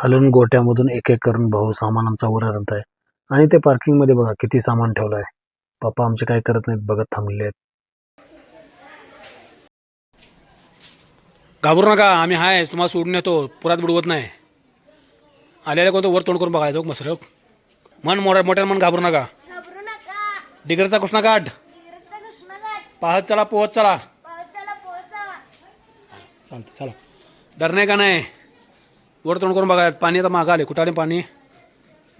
खालून गोट्यामधून एक एक करून भाऊ सामान आमचा वर आणत आहे. आणि ते पार्किंगमध्ये बघा किती सामान ठेवलं आहे पप्पा आमचे काय करत नाहीत बघत थांबलेले आहेत. घाबरू नका आम्ही हाय तुम्हाला सोडून येतो. पुरात बुडवत नाही. आलेल्या कोणतं वर तोंड करून बघायचं मसर. मन मोठ्या मोठ्या मन घाबरू नका. डिगरचा कृष्णा कृष्णघाट पाहत चला पोहत चला. चालतं चला. डर नाही का नाही? वर तोंड करून बघा पाणी आता मागं आले कुठं आले पाणी?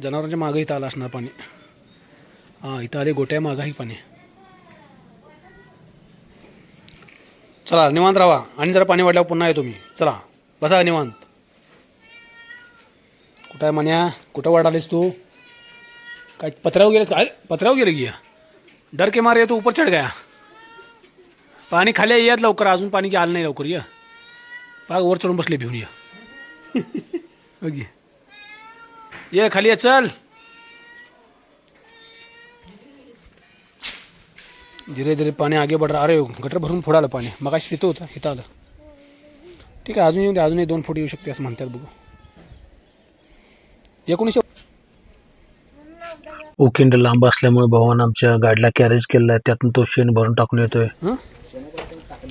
जनावरांच्या मागं इथं आलं असणार पाणी. हां इथं आले गोट्या मागं ही पाणी. चला निवांत राहा. आणि जरा पाणी वाढल्यावर पुन्हा येतो मी. चला बसा निवांत. कुठं आहे म्हण्या कुठं वाढालीस तू? काय पत्र्यावर गेलेस का? पत्र्यावर गेले की. डर के मारे तू ऊपर चढ गया. पाणी खाली आहे, येत लवकर. अजून पाणी की आलं नाही लवकर ये. पाग वर चढून बसले भिवून या. बघ ये. खाली ये चल. धीरे धीरे पाणी आगे बढ़ रहा अरे गटर भरून फुडालं पाणी. मग तिथं होतं इथं आलं. ठीक आहे अजून येऊ दे अजूनही दोन फूट येऊ शकते असं म्हणतात बघू. एकोणीसशे उकिंड लांब असल्यामुळे भावानं आमच्या गाडीला कॅरेज केलेलं आहे. त्यातून तो शेण भरून टाकून येतोय. हं?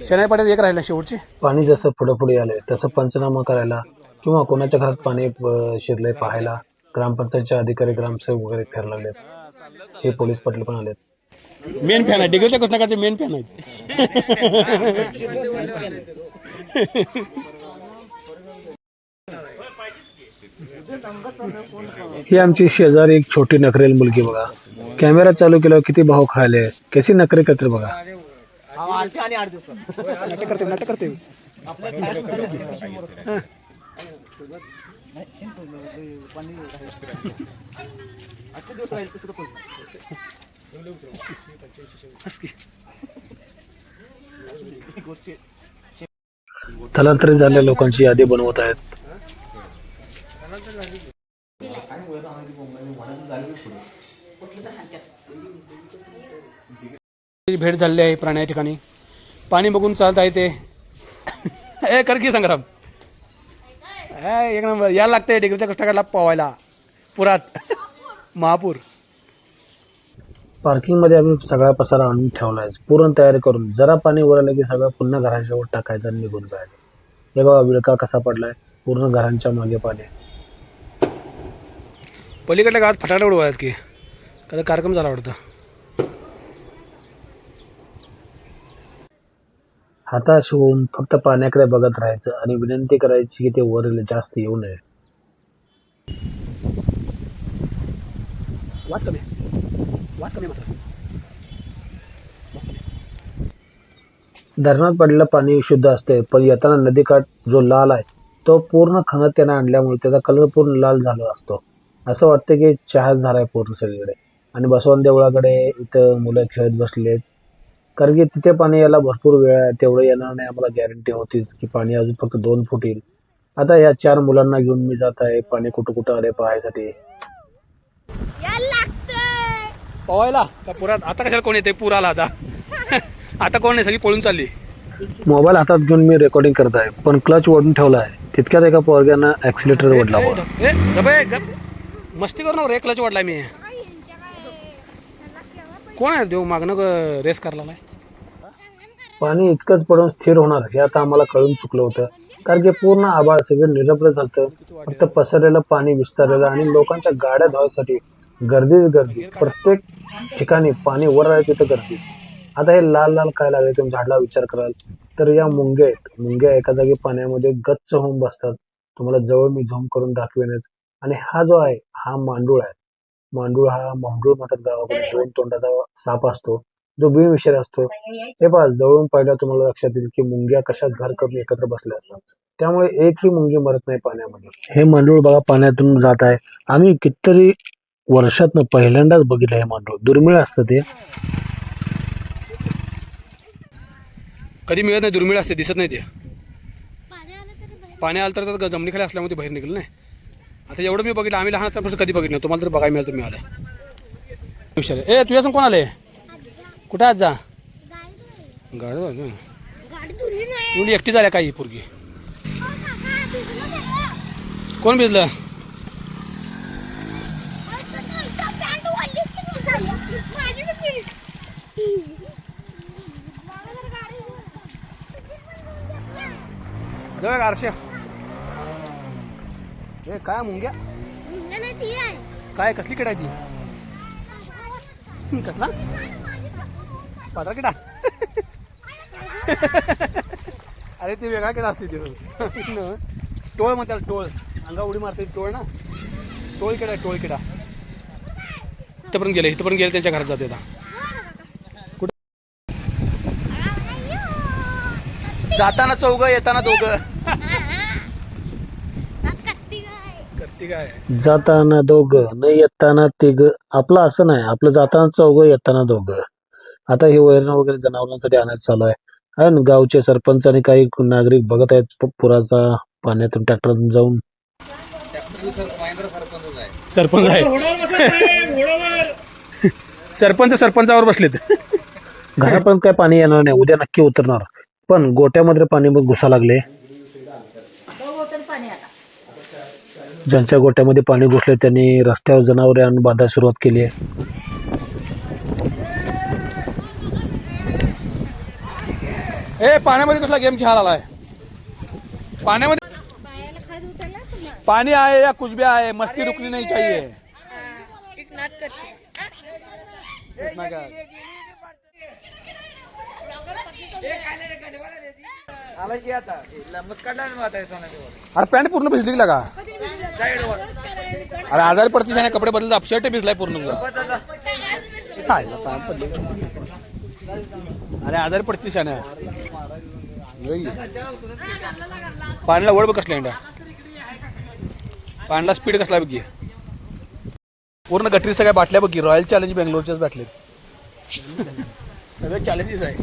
शेणाई पाड्यात एक राहिला शेवटची? पाणी जसं पुढे पुढे आलंय तसं पंचनामा करायला किंवा कोणाच्या घरात पाणी अं, शिरलंय पाहायला ग्रामपंचायतचे अधिकारी ग्रामसेवक वगैरे फिरायला लागलेत हे पोलीस पाटील पण आलेत. मेन फॅन आहे. डिग्रीच्या कृष्णाकाचे मेन फॅन आहेत? ही आमची शेजारी एक छोटी नखरेल मुलगी बघा. कॅमेरा चालू केल्यावर किती भाव खायले? कशी नखरे करते बघा. नाटक करते नाटक करते. स्थलांतरित झालेल्या लोकांची यादी बनवत आहेत. भेट झालेली आहे प्राण्या ठिकाणी. पाणी बघून चालत आहे ते. ए कर की संग्राम. ए, एक नंबर. यायला लागतंय डिग्रीच्या कष्टाकडला पोवायला पुरात. महापूर. पार्किंगमध्ये आम्ही सगळा पसारा आणून ठेवलाय पूर्ण तयारी करून जरा पाणी आलं की सगळं पुन्हा घराच्या वर टाकायचं आणि निघून जायचं. हे बघा विळका कसा पडलाय. पूर्ण घरांच्या मागे पाणी पलीकडल्या गावात फटाकडे उडवायत की. कदा कार्यक्रम झाला वाटतं? हाताश होऊन फक्त पाण्याकडे बघत राहायचं आणि विनंती करायची की ते वर जास्त येऊ नये. कमी. कमी धरणात पडलेलं पाणी शुद्ध असते पण येताना नदीकाठ जो लाल आहे तो पूर्ण खणत त्यानं आणल्यामुळे त्याचा कलर पूर्ण लाल झाला असतो. असं वाटतं की चहा झालाय पूर्ण सगळीकडे. आणि बसवंत देवळाकडे इथं मुलं खेळत बसलेत. कारण की तिथे पाणी यायला भरपूर वेळ आहे. तेवढं येणार नाही आम्हाला गॅरंटी होतीच की पाणी अजून फक्त दोन फूट येईल. आता या चार मुलांना घेऊन मी जात आहे. पाणी कुठं कुठं आले पाहायसाठी. पोवायला. का पुरात आता कशाला कोण येते पूर आला आता. आता कोण नाही? सगळी पळून चालली. मोबाईल हातात घेऊन मी रेकॉर्डिंग करत आहे. पण क्लच ओढून ठेवला आहे. तितक्यात एका पोरग्यानं ऍक्सिलेटर ओढला ए, होता ए. मस्ती करू नको रे क्लच वाढलाय मी. कोण आहे देऊ मागणं रेस करायला पाणी इतकंच पडून स्थिर होणार हे आता आम्हाला कळून चुकलं होतं. कारण की पूर्ण आभाळ सगळं निरभ्र झालं फक्त पसरलेलं पाणी विस्तारलेलं आणि लोकांच्या गाड्या धुवायसाठी गर्दीच गर्दी. प्रत्येक ठिकाणी पाणी वर आहे तिथं गर्दी. आता हे लाल लाल काय लागले तुम्ही झाडला विचार कराल. तर या मुंग्या आहेत. मुंग्या एका जागी पाण्यामध्ये गच्च होऊन बसतात. तुम्हाला जवळ मी झोम करून दाखवेनच. आणि हा जो आहे हा मांडूळ आहे. मांडूळ हा मांडूळ म्हणतात गावाकडे. दोन तोंडाचा साप असतो. जो बिनविषारी असतो. हे पहा जवळून पाहिलं तुम्हाला लक्षात येईल की मुंग्या कशा घर करून एकत्र बसल्या असतात. त्यामुळे एकही मुंगी मरत नाही पाण्यामध्ये. हे मांडूळ बघा पाण्यातून जात आहे. आम्ही कितीतरी वर्षातनं पहिल्यांदाच बघितलं हे मांडूळ. दुर्मिळ असतं ते. कधी मिळत नाही दुर्मिळ असते दिसत नाही ते. पाणी आलं तर तर जमिनीखाली असल्यामुळे ते बाहेर निघलं नाही आता एवढं मी बघितलं आम्ही लहान असतापासून कधी बघितलं नाही. तुम्हाला तर बघायला मिळालं तर मिळालं. आहे. ए तुझ्या संग कोण आले कुठं आज जा? गाडी गाडी एवढी एकटी झाल्या काही पोरगी? कोण भिजलं? जवळ आरशे ए काय मुंग्या? काय कसली कडायची कसला? पातळ किडा. अरे ते वेगळा किडा असते तो टोळ म्हणतात टोळ. अंगा उडी मारते टोळ ना. टोळ किडा टोळ किडा. इथपर्यंत गेले इथपर्यंत गेले त्यांच्या घरात जाते आता. जाताना चौघ येताना दोघ. जाताना दोघं न येताना तिघ. आपलं असं नाही आपलं जाताना चौघ येताना दोघं. आता हे वैरण वगैरे जनावरांसाठी आणायचं चालू आहे. ना गावचे सरपंच आणि काही नागरिक बघत आहेत पुराचा पाण्यातून ट्रॅक्टरतून जाऊन. सरपंच आहे सरपंच सरपंचावर बसलेत. घरापर्यंत काय पाणी येणार नाही उद्या नक्की उतरणार. पण गोट्यामध्ये पाणी मग घुसा लागले. ज्यांच्या गोट्यामध्ये पाणी घुसले त्यांनी रस्त्यावर जनावरे आणून बांधायला सुरुवात केली आहे. ए पाण्यामध्ये कसला गेम खेळायला आलाय? पाण्यामध्ये पानी आए या भी आए मस्ती रुकनी नहीं चाहिए. क्या? अरे पॅन्ट पूर्ण भिजली का अरे आजारी पडतीस आणि कपडे बदलत शर्ट भिजलाय पूर्ण तुझा. अरे आजारी पडतीस आणि. पाण्याला वड बघ कसला इंडा. पाण्याला स्पीड कसला बघी पूर्ण गटरी सगळ्या बाटल्या बघी रॉयल चॅलेंज बेंगलोरच्याच बाटले सगळे चॅलेंजेस आहे.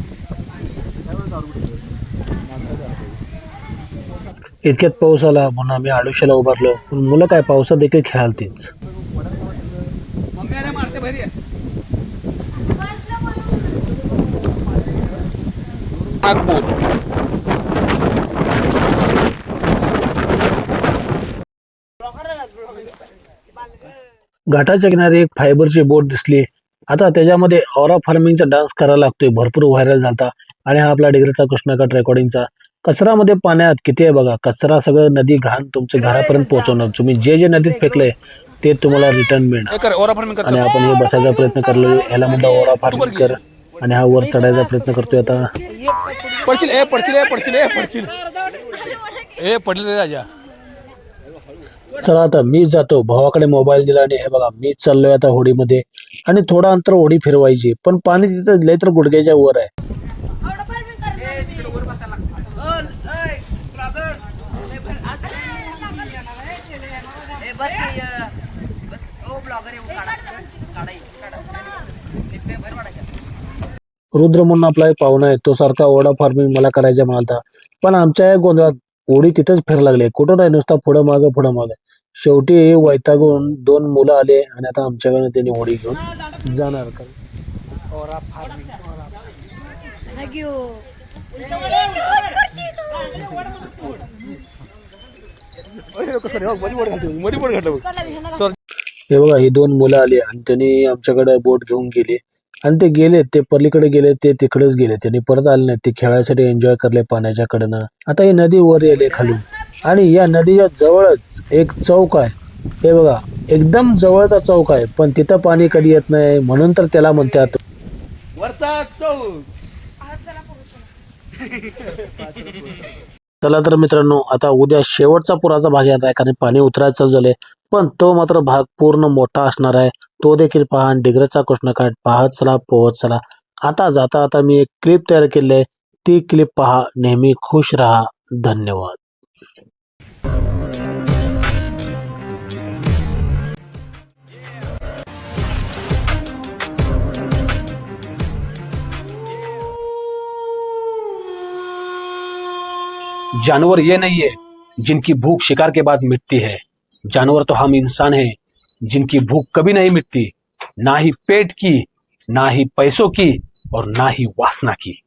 इतक्यात पाऊस आला म्हणून आम्ही आडुशाला उभारलो. पण मुलं काय पावसात देखील खेळालतीच. नागपूर. घाटाच्या किनारी एक फायबरची बोट दिसली. आता त्याच्यामध्ये ऑरा फार्मिंगचा डान्स करायला लागतोय. भरपूर व्हायरल झालता. आणि हा आपला डिग्रीचा कृष्णाकाठ रेकॉर्डिंगचा कचरामध्ये पाण्यात किती आहे बघा? कचरा सगळं नदी घाण तुमच्या घरापर्यंत पोहोचवणार. तुम्ही जे जे नदीत फेकलंय ते तुम्हाला रिटर्न मिळणार. कर ओरा फार्मिंग आणि आपण हे बसायचा प्रयत्न करलो याला म्हणता ओरा फार्मिंग कर. आणि हा वर चढायचा प्रयत्न करतोय आता. पडशील ए पडशील ए पडशील ए पडशील. ए पडले राजा. चला आता मी जातो. भावाकडे मोबाईल दिला आणि हे बघा मी चाललोय आता होडीमध्ये. आणि थोडा अंतर होडी फिरवायची. पण पाणी तिथं लय तर गुडघ्याच्या वर आहे. रुद्र म्हणून आपला एक पाहुणा आहे. तो सारखा ओढा फार्मिंग मला करायचा म्हणालता. पण आमच्या या गोंधळात ओढी तिथंच फिर लागले कुठं नाही नुसता पुढं मागं पुढं मागं. शेवटी वैतागून दोन मुलं आले आणि आता आमच्याकडे त्यांनी ओढी घेऊन जाणार. का हे बघा ही दोन मुलं आली आणि त्यांनी आमच्याकडे बोट घेऊन गेले आणि ते गेले ते पलीकडे गेले ते तिकडेच गेले. त्यांनी परत आले नाही. ते खेळायसाठी एन्जॉय करले पाण्याच्या कडनं आता ही नदी वर येले खालून. आणि या नदीच्या जवळच एक चौक आहे. हे बघा एकदम जवळचा चौक आहे. पण तिथं पाणी कधी येत नाही म्हणून तर त्याला म्हणतात. वरचा चौक. चला तर मित्रांनो आता उद्या शेवटचा पुराचा भाग येत आहे कारण पाणी उतरायचं झालंय. पण तो मात्र भाग पूर्ण मोठा असणार आहे. तो देखील पहा, आणि डिग्रजचा कृष्णकाठ पाहत चला, पोहत चला. आता जाता आता मी एक क्लिप तयार केली आहे ती क्लिप पहा, नेहमी खुश रहा. धन्यवाद. जानवर ये नहीं है जिनकी भूख शिकार के बाद मिटती है। जानवर तो हम इंसान हैं। जिनकी भूख कभी नहीं मिटती ना ही पेट की ना ही पैसों की और ना ही वासना की।